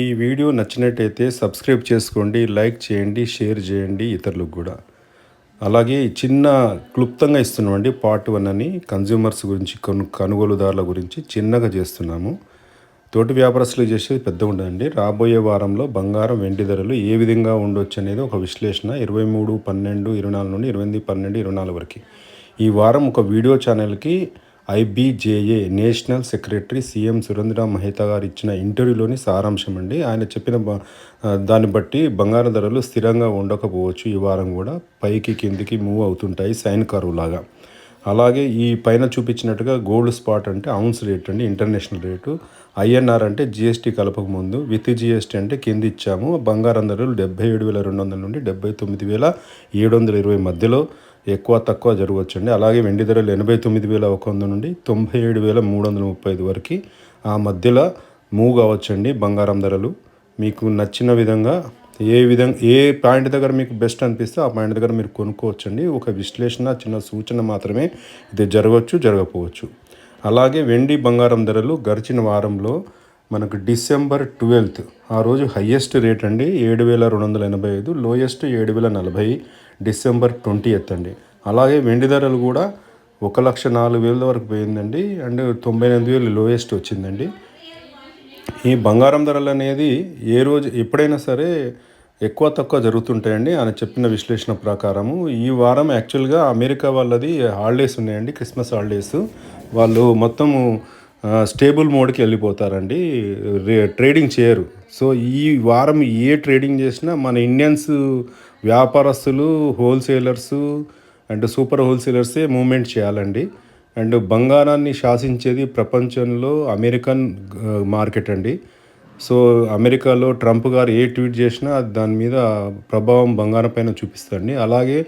ఈ వీడియో నచ్చినట్టయితే సబ్స్క్రైబ్ చేసుకోండి లైక్ చేయండి షేర్ చేయండి ఇతరులకు కూడా. అలాగే చిన్న క్లుప్తంగా ఇస్తున్నామండి పార్ట్ వన్ అని కన్జ్యూమర్స్ గురించి కొను కొనుగోలుదారుల గురించి చిన్నగా చేస్తున్నాము. తోటి వ్యాపారస్తులు చేసేది పెద్ద ఉండదండి రాబోయే వారంలో బంగారం వెండి ధరలు ఏ విధంగా ఉండొచ్చు అనేది ఒక విశ్లేషణ ఇరవై మూడు పన్నెండు ఇరవై నాలుగు నుండి ఇరవై ఎనిమిది పన్నెండు ఇరవై నాలుగు వరకు. ఈ వారం ఒక వీడియో ఛానల్కి IBJA national secretary CM Surendra Mehta గారు ఇచ్చిన ఇంటర్వ్యూలోని సారాంశం అండి. ఆయన చెప్పిన దాన్ని బట్టి బంగారం ధరలు స్థిరంగా ఉండకపోవచ్చు. ఈ వారం కూడా పైకి కిందికి మూవ్ అవుతుంటాయి సైన్ కరువు లాగా. అలాగే ఈ పైన చూపించినట్టుగా గోల్డ్ స్పాట్ అంటే అవున్స్ రేట్ అండి ఇంటర్నేషనల్ రేటు. ఐఎన్ఆర్ అంటే జిఎస్టీ కలపక ముందు విత్ జిఎస్టీ అంటే కింద ఇచ్చాము. బంగారం ధరలు డెబ్బై ఏడు వేల రెండు వందల నుండి డెబ్బై తొమ్మిది వేల ఏడు వందల ఇరవై మధ్యలో. ఎక్కువ తక్కువ జరగవచ్చు అండి అలాగే వెండి ధరలు ఎనభై తొమ్మిది వేల ఒక వంద నుండి తొంభై ఏడు వేల మూడు వందల ముప్పై ఐదు వరకు ఆ మధ్యలో మూవ్ కావచ్చండి బంగారం ధరలు. మీకు నచ్చిన విధంగా ఏ విధంగా ఏ పాయింట్ దగ్గర మీకు బెస్ట్ అనిపిస్తే ఆ పాయింట్ దగ్గర మీరు కొనుక్కోవచ్చండి. ఒక విశ్లేషణ చిన్న సూచన మాత్రమే ఇది జరగవచ్చు జరగకపోవచ్చు. అలాగే వెండి బంగారం ధరలు గడిచిన వారంలో మనకు డిసెంబర్ ట్వెల్త్ ఆ రోజు హయ్యెస్ట్ రేట్ అండి ఏడు వేల రెండు వందల ఎనభై ఐదు లోయెస్ట్ ఏడు వేల నలభై డిసెంబర్ ట్వంటీ ఎత్ అండి. అలాగే వెండి ధరలు కూడా ఒక లక్ష నాలుగు వేల వరకు పోయిందండి అండ్ తొంభై ఎనిమిది వేలు లోయెస్ట్ వచ్చిందండి. ఈ బంగారం ధరలు అనేది ఏ రోజు ఎప్పుడైనా సరే ఎక్కువ తక్కువ జరుగుతుంటాయండి ఆయన చెప్పిన విశ్లేషణ ప్రకారము. ఈ వారం యాక్చువల్గా అమెరికా వాళ్ళది హాలిడేస్ ఉన్నాయండి క్రిస్మస్ హాలిడేస్. వాళ్ళు మొత్తము స్టేబుల్ మోడ్కి వెళ్ళిపోతారండి. ట్రేడింగ్ చేయరు. సో ఈ వారం ఏ ట్రేడింగ్ చేసినా మన ఇండియన్స్ వ్యాపారస్తులు హోల్సేలర్సు అండ్ సూపర్ హోల్సేలర్సే మూమెంట్ చేయాలండి. అండ్ బంగారాన్ని శాసించేది ప్రపంచంలో అమెరికన్ మార్కెట్ అండి. సో అమెరికాలో ట్రంప్ గారు ఏ ట్వీట్ చేసినా దాని మీద ప్రభావం బంగారం పైన చూపిస్తుంది అలాగే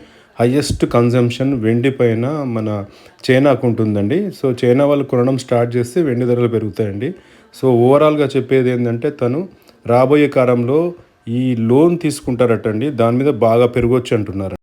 హయ్యెస్ట్ కన్జంప్షన్ వెండి పైన మన చైనాకు ఉంటుందండి. సో చైనా వాళ్ళు కొనడం స్టార్ట్ చేస్తే వెండి ధరలు పెరుగుతాయండి. సో ఓవరాల్గా చెప్పేది ఏంటంటే తను రాబోయే కాలంలో ఈ లోన్ తీసుకుంటారటండి. దాని మీద బాగా పెరగొచ్చు అంటున్నారు.